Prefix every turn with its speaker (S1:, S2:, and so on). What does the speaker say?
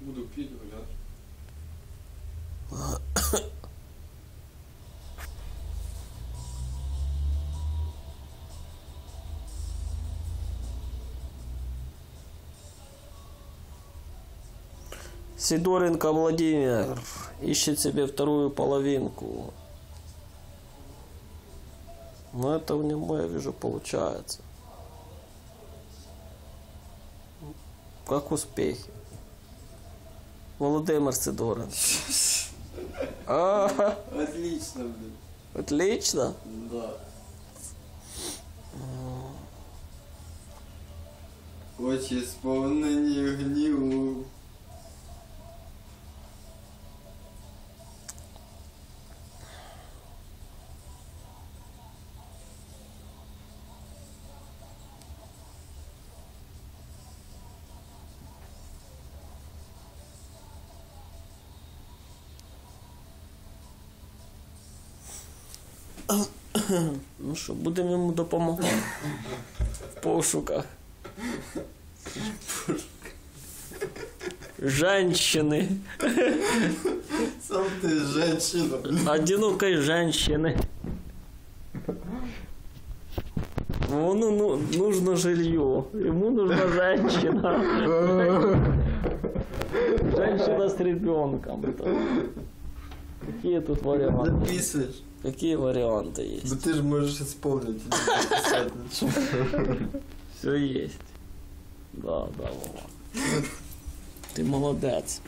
S1: Буду пить, гулять.
S2: Сидоренко Владимир ищет себе вторую половинку. Но это у него, я вижу, получается. Как успехи? Володимир Сидоренко. А,
S1: Отлично, блин.
S2: отлично.
S1: Да. Очі сповнені гніву.
S2: Ну що, будемо йому допомагати в пошуках. Женщины.
S1: Сам ти женщина.
S2: Одинокой женщины. Ему ну, нужно жилье. Ему нужна женщина. Женщина с ребенком. Какие тут варианты?
S1: Записуєш.
S2: Какие варианты есть?
S1: Бо ти ж можеш исполнити. Записати нічого.
S2: Все есть. Да, да, Вова. Ты молодец.